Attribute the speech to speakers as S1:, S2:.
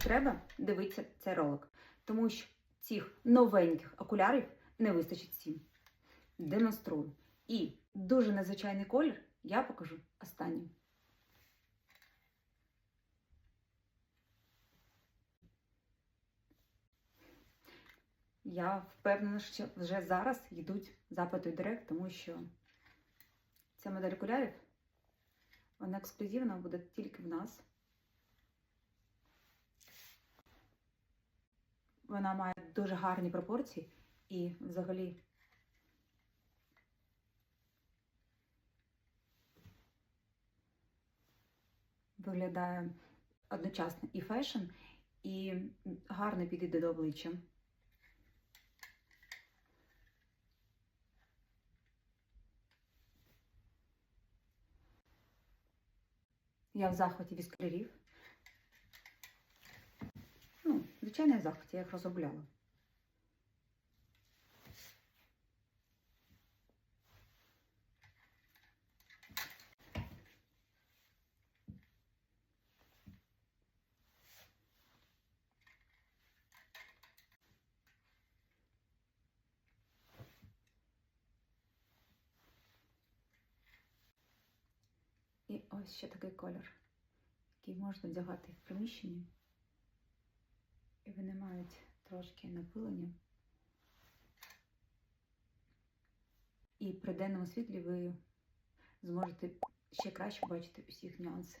S1: треба, дивитися цей ролик, тому що цих новеньких окулярів не вистачить всім. Демонструю. І дуже незвичайний колір я покажу останнім. Я впевнена, що вже зараз йдуть запити в директ, тому що ця модель окулярів, вона ексклюзивна буде тільки в нас. Вона має дуже гарні пропорції і взагалі виглядає одночасно і фешн, і гарно підійде до обличчя. Я в захваті від кольорів. Ну, звичайно, я в я їх розробляла. І ось ще такий колір, який можна вдягати в приміщенні. Вони мають трошки напилення. І при денному світлі ви зможете ще краще бачити усіх нюанси.